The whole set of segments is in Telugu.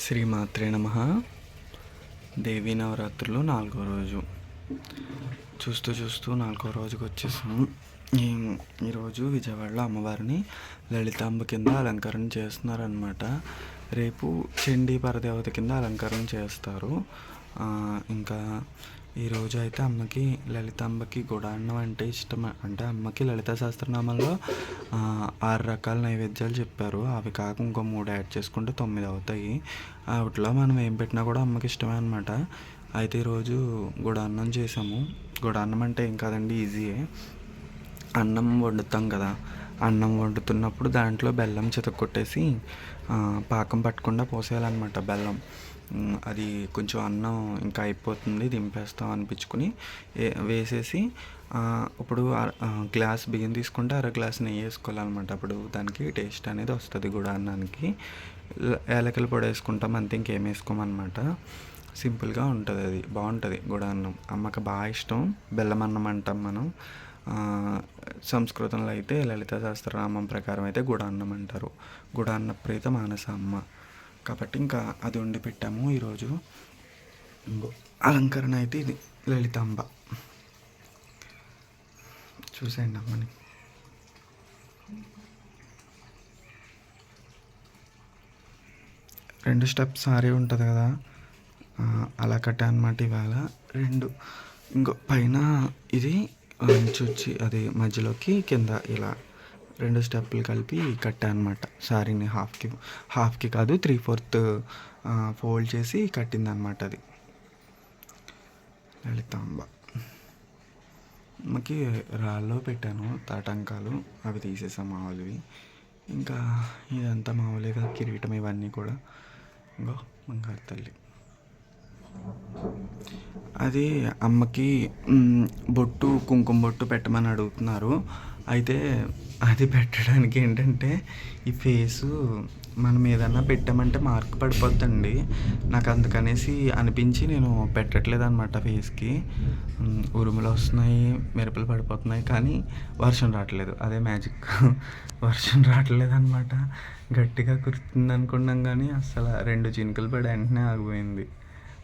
శ్రీమాత్రే నమ. దేవీ నవరాత్రులు నాలుగో రోజు. చూస్తూ చూస్తూ నాలుగో రోజుకి వచ్చేసాం ఈరోజు విజయవాడలో అమ్మవారిని లలితాంబ కింద అలంకరణ చేస్తున్నారనమాట రేపు చండీ పరదేవత కింద అలంకరణ చేస్తారు. ఇంకా ఈరోజు అయితే అమ్మకి లలితాంబకి గుడాన్నం అంటే ఇష్టం అంటే అమ్మకి లలిత సహస్రనామంలో ఆరు రకాల నైవేద్యాలు చెప్పారు. అవి కాక ఇంకో మూడు యాడ్ చేసుకుంటే తొమ్మిది అవుతాయి. వాటిలో మనం ఏం పెట్టినా కూడా అమ్మకి ఇష్టమే అనమాట అయితే ఈరోజు గుడాన్నం చేసాము. గుడాన్నం అంటే ఏం కాదండి ఈజీయే అన్నం వండుతాం కదా. అన్నం వండుతున్నప్పుడు దాంట్లో బెల్లం చితక్కొట్టేసి పాకం పట్టకుండా పోసేయాలన్నమాట బెల్లం. అది కొంచెం అన్నం ఇంకా అయిపోతుంది దింపేస్తాం అనిపించుకుని వేసేసి ఇప్పుడు గ్లాస్ బియ్యం తీసుకుంటే అర గ్లాస్ నెయ్యి వేసుకోవాలన్నమాట. అప్పుడు దానికి టేస్ట్ అనేది వస్తుంది కూడా అన్నానికి. ఏలకల పొడి వేసుకుంటాం అంతే ఇంకేం వేసుకోమన్నమాట. సింపుల్గా ఉంటుంది అది బాగుంటుంది గుడాన్నం అమ్మకి బాగా ఇష్టం బెల్లం అన్నం అంటాం మనం. సంస్కృతంలో అయితే లలిత సహస్రనామం ప్రకారం అయితే గుడాన్నం అంటారు. గుడాన్న ప్రీత మానస అమ్మ. కాబట్టి ఇంకా అది వండి పెట్టాము ఈరోజు. అలంకరణ అయితే ఇది లలితాంబ. చూసేయండి అమ్మని. రెండు స్టెప్స్ సారీ ఉంటుంది కదా అలా కట్టా అనమాట ఇవాళ. రెండు ఇంకో పైన ఇది అంచొచ్చి అది మధ్యలోకి కింద ఇలా రెండు స్టెప్పులు కలిపి కట్టా అనమాట సారీని హాఫ్కి హాఫ్కి కాదు త్రీ ఫోర్త్ ఫోల్డ్ చేసి కట్టింది అనమాట అది. లలితాంబ. అమ్మకి రాళ్ళలో పెట్టాను తాటంకాలు అవి తీసేసాం మామూలువి. ఇంకా ఇదంతా మామూలుగా కిరీటం ఇవన్నీ కూడా. ఇంకో బంగారు తల్లి. అది అమ్మకి బొట్టు కుంకుమ బొట్టు పెట్టమని అడుగుతున్నారు. అయితే అది పెట్టడానికి ఏంటంటే ఈ ఫేసు మనం ఏదన్నా పెట్టామంటే మార్క్ పడిపోద్దండి. నాకు అందుకనేసి అనిపించి నేను పెట్టట్లేదు అనమాట ఫేస్కి ఉరుములు వస్తున్నాయి మెరుపులు పడిపోతున్నాయి కానీ వర్షం రావట్లేదు. అదే మ్యాజిక్. వర్షం రావట్లేదు అనమాట గట్టిగా కురుతుంది అనుకున్నాం కానీ అసలు రెండు చినుకలు పడి వెంటనే ఆగిపోయింది.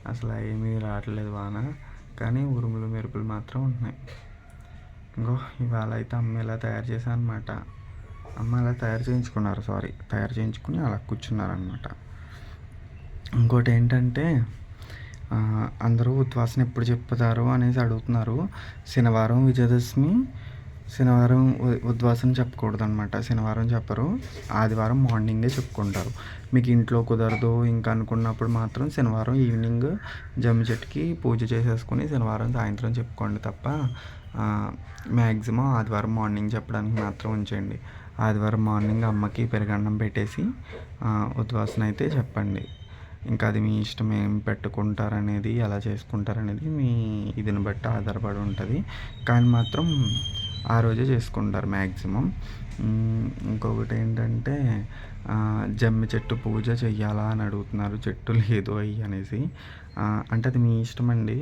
అసలు ఏమీ రావట్లేదు వాన. కానీ ఉరుములు మెరుపులు మాత్రం ఉన్నాయి ఇంకో ఇవాళ అయితే అమ్మ ఇలా తయారు చేశాను అనమాట అమ్మ అలా తయారు చేయించుకున్నారు సారీ తయారు చేయించుకుని అలా కూర్చున్నారనమాట ఇంకోటి ఏంటంటే అందరూ ఉద్వాసన ఎప్పుడు చెప్పుతారు అనేసి అడుగుతున్నారు. శనివారం విజయదశమి శనివారం ఉద్వాసం ఉద్వాసన చెప్పకూడదు అనమాట శనివారం చెప్పరు ఆదివారం మార్నింగే చెప్పుకుంటారు. మీకు ఇంట్లో కుదరదు ఇంకా అనుకున్నప్పుడు మాత్రం శనివారం ఈవినింగ్ జమ్మి చెట్టుకి పూజ చేసేసుకుని శనివారం సాయంత్రం చెప్పుకోండి తప్ప మ్యాక్సిమం ఆదివారం మార్నింగ్ చెప్పడానికి మాత్రం ఉంచండి. ఆదివారం మార్నింగ్ అమ్మకి పెరుగన్నం పెట్టేసి ఉద్వాసన అయితే చెప్పండి. ఇంకా అది మీ ఇష్టం ఏం పెట్టుకుంటారనేది ఎలా చేసుకుంటారనేది మీ ఇదిని బట్టి ఆధారపడి ఉంటుంది. కానీ మాత్రం ఆ రోజే చేసుకుంటారు మ్యాక్సిమం ఇంకొకటి ఏంటంటే జమ్మి చెట్టు పూజ చెయ్యాలా అని అడుగుతున్నారు. చెట్టు లేదు అయ్యి అనేసి. అంటే అది మీ ఇష్టం అండి.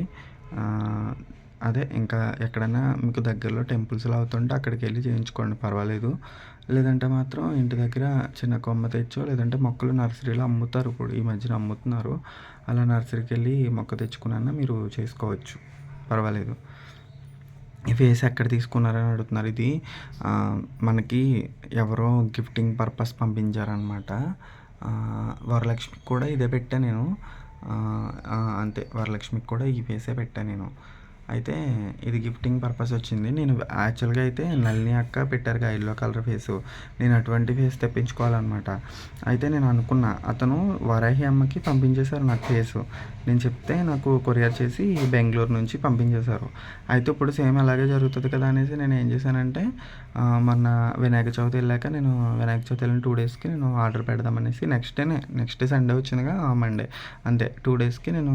అదే ఇంకా ఎక్కడైనా మీకు దగ్గరలో టెంపుల్స్లో అవుతుంటే అక్కడికి వెళ్ళి చేయించుకోండి పర్వాలేదు. లేదంటే మాత్రం ఇంటి దగ్గర చిన్న కొమ్మ తెచ్చో లేదంటే మొక్కలు నర్సరీలో అమ్ముతారు ఇప్పుడు ఈ మధ్యన అమ్ముతున్నారు. అలా నర్సరీకి వెళ్ళి మొక్క తెచ్చుకున్నా మీరు చేసుకోవచ్చు. పర్వాలేదు. ఈ ఫేస్ ఎక్కడ తీసుకున్నారని అడుగుతున్నారు. ఇది మనకి ఎవరో గిఫ్టింగ్ పర్పస్ పంపించారనమాట వరలక్ష్మికి కూడా ఇదే పెట్టా నేను. అంతే వరలక్ష్మికి కూడా ఈ ఫేసే పెట్టా నేను. అయితే ఇది గిఫ్టింగ్ పర్పస్ వచ్చింది. నేను యాక్చువల్గా అయితే నల్ని అక్క పెట్టారు ఎల్లో కలర్ ఫేసు నేను అటువంటి ఫేస్ తెప్పించుకోవాలన్నమాట. అయితే నేను అనుకున్నా అతను వరాహి అమ్మకి పంపించేశారు నాకు ఫేసు నేను చెప్తే నాకు కొరియర్ చేసి బెంగళూరు నుంచి పంపించేశారు. అయితే ఇప్పుడు సేమ్ అలాగే జరుగుతుంది కదా అనేసి నేను ఏం చేశానంటే మొన్న వినాయక చవితి వెళ్ళాక నేను వినాయక చవితి వెళ్ళిన టూ డేస్కి నేను ఆర్డర్ పెడదామనేసి నెక్స్ట్ డేనే నెక్స్ట్ డే సండే వచ్చిందిగా మండే అంతే టూ డేస్కి నేను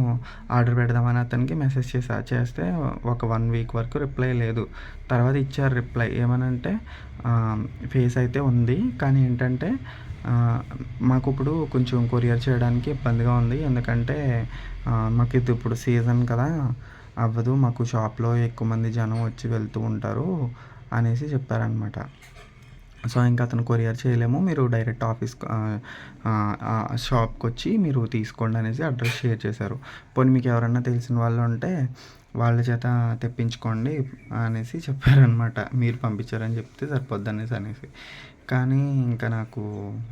ఆర్డర్ పెడదామని అతనికి మెసేజ్ చేసా. చేస్తే ఒక వన్ వీక్ వరకు రిప్లై లేదు. తర్వాత ఇచ్చారు రిప్లై ఏమనంటే ఫేస్ అయితే ఉంది కానీ ఏంటంటే మాకు ఇప్పుడు కొంచెం కొరియర్ చేయడానికి ఇబ్బందిగా ఉంది. ఎందుకంటే మాకు ఇది ఇప్పుడు సీజన్ కదా అవ్వదు. మాకు షాప్లో ఎక్కువ మంది జనం వచ్చి వెళ్తూ ఉంటారు. అనేసి చెప్పారనమాట సో ఇంకా అతను కొరియర్ చేయలేము. మీరు డైరెక్ట్ ఆఫీస్ షాప్కి వచ్చి మీరు తీసుకోండి అనేసి అడ్రస్ షేర్ చేశారు. పోనీ మీకు ఎవరన్నా తెలిసిన వాళ్ళు ఉంటే వాళ్ళ చేత తెప్పించుకోండి అనేసి చెప్పారనమాట మీరు పంపించారని చెప్తే సరిపోద్ది అనేసి అనేసి. కానీ ఇంకా నాకు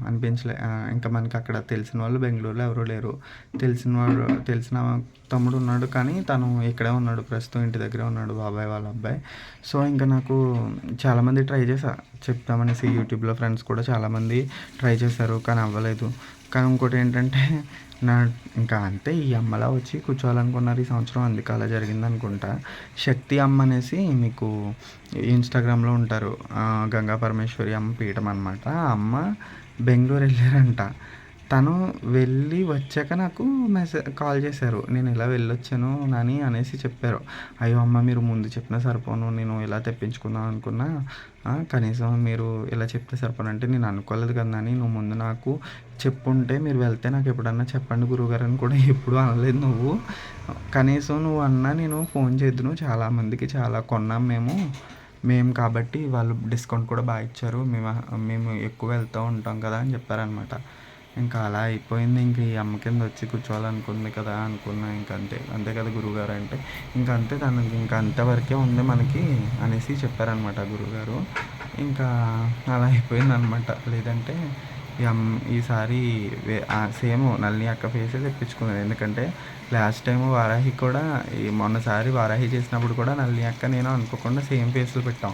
అనిపించలే. ఇంకా మనకి అక్కడ తెలిసిన వాళ్ళు బెంగళూరులో ఎవరూ లేరు. తెలిసిన వాడు తెలిసిన తమ్ముడు ఉన్నాడు కానీ తను ఇక్కడే ఉన్నాడు ప్రస్తుతం ఇంటి దగ్గరే ఉన్నాడు బాబాయ్ వాళ్ళ అబ్బాయి. సో ఇంకా నాకు చాలామంది ట్రై చేశా. చెప్తామనేసి యూట్యూబ్లో ఫ్రెండ్స్ కూడా చాలామంది ట్రై చేశారు కానీ అవ్వలేదు. కానీ ఇంకోటి ఏంటంటే నా ఇంకా అంతే ఈ అమ్మలా వచ్చి కూర్చోవాలనుకున్నారు ఈ సంవత్సరం. అందుకే అలా జరిగింది అనుకుంటా. శక్తి అమ్మ అనేసి మీకు ఇన్స్టాగ్రామ్లో ఉంటారు. గంగా పరమేశ్వరి అమ్మ పీఠం అనమాట ఆ అమ్మ బెంగళూరు వెళ్ళారంట. తను వెళ్ళి వచ్చాక నాకు మెసేజ్ కాల్ చేశారు. నేను ఇలా వెళ్ళొచ్చాను అని అనేసి చెప్పారు. అయ్యో అమ్మ మీరు ముందు చెప్పినా సరిపోను. నేను ఇలా తెప్పించుకుందాం అనుకున్నా కనీసం మీరు ఇలా చెప్తే సరిపోను అంటే నేను అనుకోలేదు కదా అని నువ్వు ముందు నాకు చెప్పుంటే మీరు వెళ్తే నాకు ఎప్పుడన్నా చెప్పండి గురువుగారు అని కూడా ఎప్పుడు అనలేదు నువ్వు. కనీసం నువ్వు అన్నా నేను ఫోన్ చేద్దును. చాలామందికి చాలా కొన్నాం మేము. మేము కాబట్టి వాళ్ళు డిస్కౌంట్ కూడా బాగా ఇచ్చారు. మేము మేము ఎక్కువ వెళ్తూ ఉంటాం కదా అని చెప్పారనమాట ఇంకా అలా అయిపోయింది. ఇంక ఈ అమ్మ కింద వచ్చి కూర్చోవాలనుకుంది కదా అనుకున్నా. ఇంక అంతే అంతే కదా గురువుగారు అంటే. ఇంక అంతే తనకి ఇంకా అంతవరకే ఉంది మనకి అనేసి చెప్పారనమాట గురువుగారు ఇంకా అలా అయిపోయింది అనమాట లేదంటే ఈ అమ్ ఈసారి సేమ్ నల్లి అక్క ఫేసే తెప్పించుకున్నది. ఎందుకంటే లాస్ట్ టైం వారాహి కూడా ఈ మొన్నసారి వారాహి చేసినప్పుడు కూడా నల్లి అక్క నేను అనుకోకుండా సేమ్ ఫేస్లు పెట్టాం.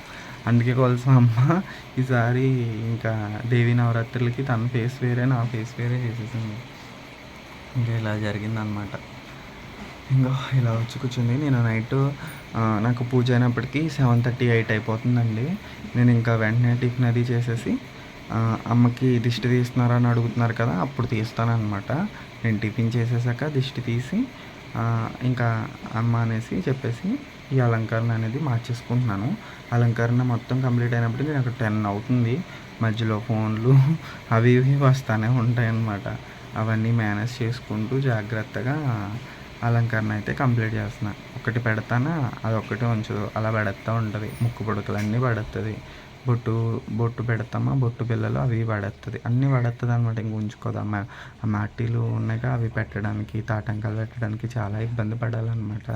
అందుకే కొలసిన అమ్మ. ఈసారి ఇంకా దేవీ నవరాత్రులకి తన ఫేస్ వేరే నా ఫేస్ వేరే చేసేసింది. ఇంకా ఇలా జరిగిందనమాట ఇంకా ఇలా వచ్చి కూర్చుంది. నేను నైట్ నాకు పూజ అయినప్పటికీ సెవెన్ థర్టీ ఎయిట్ అయిపోతుందండి. నేను ఇంకా వెంటనే టిఫిన్ అది చేసేసి అమ్మకి దిష్టి తీస్తున్నారని అడుగుతున్నారు కదా అప్పుడు తీస్తానమాట నేను టిఫిన్ చేసేసాక దిష్టి తీసి ఇంకా అమ్మ అనేసి చెప్పేసి ఈ అలంకరణ అనేది మార్చేసుకుంటున్నాను. అలంకరణ మొత్తం కంప్లీట్ అయినప్పటికీ నాకు టెన్ అవుతుంది. మధ్యలో ఫోన్లు అవి ఇవి వస్తూనే ఉంటాయి అన్నమాట అవన్నీ మేనేజ్ చేసుకుంటూ జాగ్రత్తగా అలంకరణ అయితే కంప్లీట్ చేస్తున్నా. ఒకటి పెడతానా అది ఒకటి ఉంచదు. అలా పెడతా ఉంటుంది. ముక్కు పొడకలన్నీ పడుతుంది బొట్టు బొట్టు పెడతామా? బొట్టు పిల్లలు అవి పడేస్తుంది. అన్నీ పడేస్తుంది అనమాట ఇంక ఉంచుకోదు? ఆ మా- మాటీలు ఉన్నాయిగా అవి పెట్టడానికి తాటంకాలు పెట్టడానికి చాలా ఇబ్బంది పడాలన్నమాట.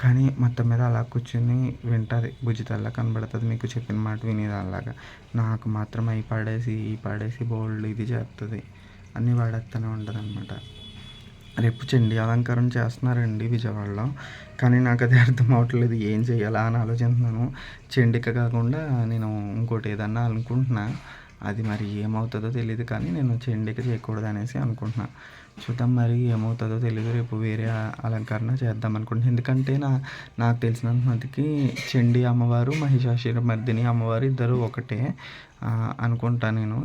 కానీ మొత్తం మీద అలా కూర్చుని వింటుంది. బుజ్జితల్లా కనబడుతుంది మీకు చెప్పిన మాట వినేదానిలాగా. నాకు మాత్రం అవి పడేసి ఈ పడేసి బోల్డ్ ఇది చేస్తుంది అన్నీ వాడేస్తూనే ఉంటుంది అనమాట రేపు చెండి అలంకారం చేస్తున్నారండి విజయవాడలో. కానీ నాకు అది అర్థం అవ్వట్లేదు ఏం చేయాలా అని ఆలోచిస్తున్నాను. చెండిక కాకుండా నేను ఇంకోటి ఏదన్నా అనుకుంటున్నా. అది మరి ఏమవుతుందో తెలియదు కానీ నేను చండిక చేయకూడదు అనేసి అనుకుంటున్నా. చూద్దాం మరి ఏమవుతుందో తెలియదు రేపు వేరే అలంకరణ చేద్దాం అనుకుంటున్నాను ఎందుకంటే నా నాకు తెలిసినంత చెండి అమ్మవారు మహిషాసుర మర్దిని అమ్మవారు ఇద్దరు ఒకటే అనుకుంటా నేను.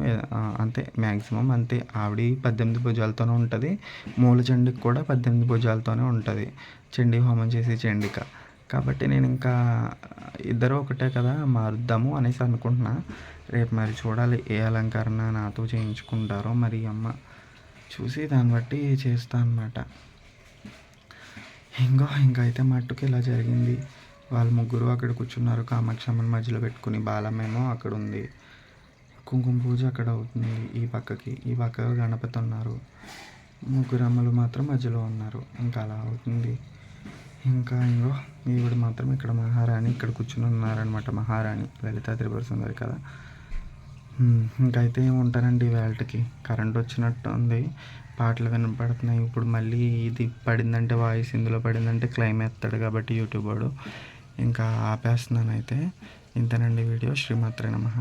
అంతే మ్యాక్సిమం అంతే. ఆవిడ పద్దెనిమిది భుజాలతోనే ఉంటుంది మూల చండికి కూడా పద్దెనిమిది భుజాలతోనే ఉంటుంది. చండీ హోమం చేసే చండిక. కాబట్టి నేను ఇంకా ఇద్దరు ఒకటే కదా మారుద్దాము అనేసి అనుకుంటున్నా. రేపు మరి చూడాలి ఏ అలంకరణ నాతో చేయించుకుంటారో మరి అమ్మ చూసి దాన్ని బట్టి చేస్తా అనమాట ఇంకో ఇంకా అయితే మట్టుకు ఇలా జరిగింది. వాళ్ళు ముగ్గురు అక్కడ కూర్చున్నారు. కామాక్షమ్మని మధ్యలో పెట్టుకుని బాలమేమో అక్కడ ఉంది కుంకుమ పూజ అక్కడ అవుతుంది ఈ పక్కకి. ఈ పక్క గణపతి ఉన్నారు. ముగ్గురు అమ్మలు మాత్రం మధ్యలో ఉన్నారు. ఇంకా అలా అవుతుంది. ఇంకా ఇంకో ఈవిడ మాత్రం ఇక్కడ మహారాణి ఇక్కడ కూర్చుని ఉన్నారనమాట మహారాణి లలితా త్రిపుర సుందరి కదా హ్మ్, ఇంకైతే ఉంటానండి వేళకి కరెంట్ వచ్చినట్టు ఉంది పాటలు వినపడుతున్నాయి. ఇప్పుడు మళ్ళీ ఇది పడిందంటే వాయిస్ ఇందులో పడిందంటే క్లైమ్ ఎత్తాడు కాబట్టి యూట్యూబ్ వాడు. ఇంకా ఆపేస్తున్నాను అయితే ఇంతేనండి వీడియో. శ్రీమాత్రే నమహ